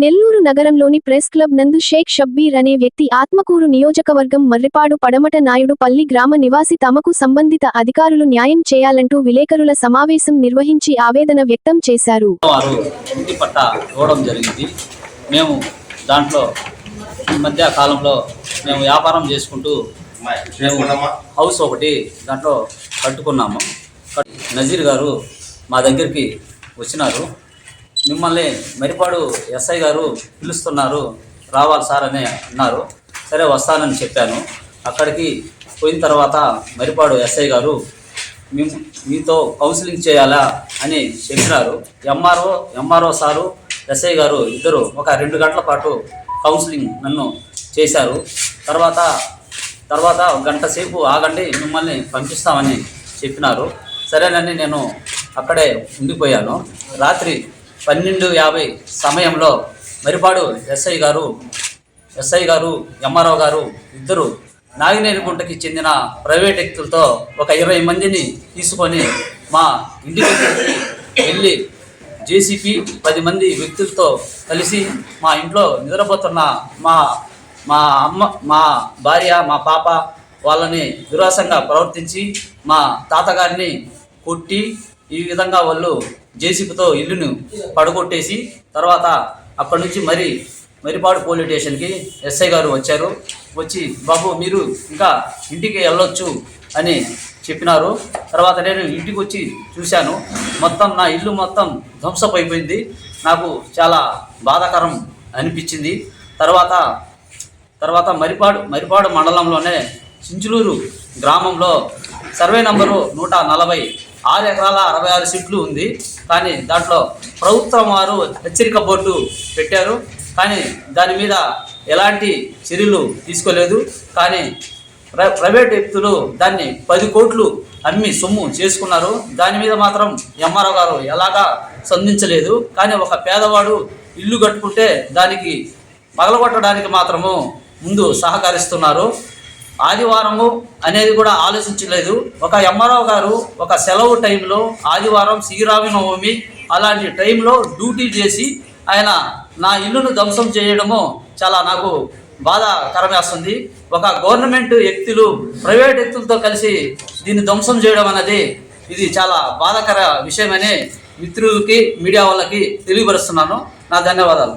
నెల్లూరు నగరంలోని press club నందు షేక్ షబ్బీర్ అనే వ్యక్తి ఆత్మకూరు నియోజకవర్గం మర్రిపాడు పడమట నాయుడు పల్లి గ్రామ నివాసి తమకు సంబంధిత అధికారులు న్యాయం చేయాలంటూ విలేకరుల సమావేశం నిర్వహించి ఆవేదన వ్యక్తం చేశారు. మేము దాంట్లో ఈ మధ్య కాలంలో మేము వ్యాపారం చేసుకుంటూ మేము హౌస్ ఒకటి దాంట్లో కట్టుకున్నాము. నజీర్ గారు మా దగ్గరికి వచ్చినారు. మిమ్మల్ని మరిపాడు ఎస్ఐ గారు పిలుస్తున్నారు. రావాలి సార్ అని అన్నారు. సరే వస్తానని చెప్పాను. అక్కడికి పోయిన తర్వాత మరిపాడు ఎస్ఐ గారు మేము మీతో కౌన్సిలింగ్ చేయాలా అని చెప్పినారు. ఎంఆర్ఓ ఎంఆర్ఓ సారు ఎస్ఐ గారు ఇద్దరు ఒక రెండు గంటల పాటు కౌన్సిలింగ్ నన్ను చేశారు. తర్వాత తర్వాత గంట సేపు ఆగండి మిమ్మల్ని పంపిస్తామని చెప్పినారు. సరేనని నేను అక్కడే ఉండిపోయాను. రాత్రి పన్నెండు యాభై సమయంలో మరిపాడు ఎస్ఐ గారు ఎస్ఐ గారు ఎంఆర్ఓ గారు ఇద్దరు నాగినేనిగుంటకి చెందిన ప్రైవేట్ వ్యక్తులతో ఒక ఇరవై మందిని తీసుకొని మా ఇంటికి వెళ్ళి జేసీపీ పది మంది వ్యక్తులతో కలిసి మా ఇంట్లో నిద్రపోతున్న మా మా అమ్మ మా భార్య మా పాప వాళ్ళని దురాసంగా ప్రవర్తించి మా తాతగారిని కొట్టి ఈ విధంగా వాళ్ళు జేసీబీతో ఇల్లును పడగొట్టేసి తర్వాత అక్కడి నుంచి మరి మరిపాడు పోలీస్ స్టేషన్కి ఎస్ఐ గారు వచ్చారు. వచ్చి బాబు మీరు ఇంకా ఇంటికి వెళ్ళొచ్చు అని చెప్పినారు. తర్వాత నేను ఇంటికి వచ్చి చూశాను. మొత్తం నా ఇల్లు మొత్తం ధ్వంసపైపోయింది అయిపోయింది నాకు చాలా బాధాకరం అనిపించింది. తర్వాత తర్వాత మరిపాడు మరిపాడు మండలంలోనే చించులూరు గ్రామంలో సర్వే నంబరు నూట నలభై ఆరు ఎకరాల అరవై ఆరు సీట్లు ఉంది. కానీ దాంట్లో ప్రభుత్వం వారు హెచ్చరిక బోర్డు పెట్టారు. కానీ దాని మీద ఎలాంటి చర్యలు తీసుకోలేదు. కానీ ప్రైవేట్ వ్యక్తులు దాన్ని పది కోట్లు అమ్మి సొమ్ము చేసుకున్నారు. దాని మీద మాత్రం ఎంఆర్ఓ గారు ఎలాగా స్పందించలేదు. కానీ ఒక పేదవాడు ఇల్లు కట్టుకుంటే దానికి పగలగొట్టడానికి మాత్రము ముందు సహకరిస్తున్నారు. ఆదివారము అనేది కూడా ఆలోచించలేదు. ఒక ఎంఆర్ఓ గారు ఒక సెలవు టైంలో ఆదివారం శ్రీరామనవమి అలాంటి టైంలో డ్యూటీ చేసి ఆయన నా ఇల్లును ధ్వంసం చేయడము చాలా నాకు బాధాకరమేస్తుంది. ఒక గవర్నమెంట్ వ్యక్తులు ప్రైవేట్ వ్యక్తులతో కలిసి దీన్ని ధ్వంసం చేయడం అనేది ఇది చాలా బాధాకర విషయమని మిత్రులకి మీడియా వాళ్ళకి తెలియపరుస్తున్నాను. నా ధన్యవాదాలు.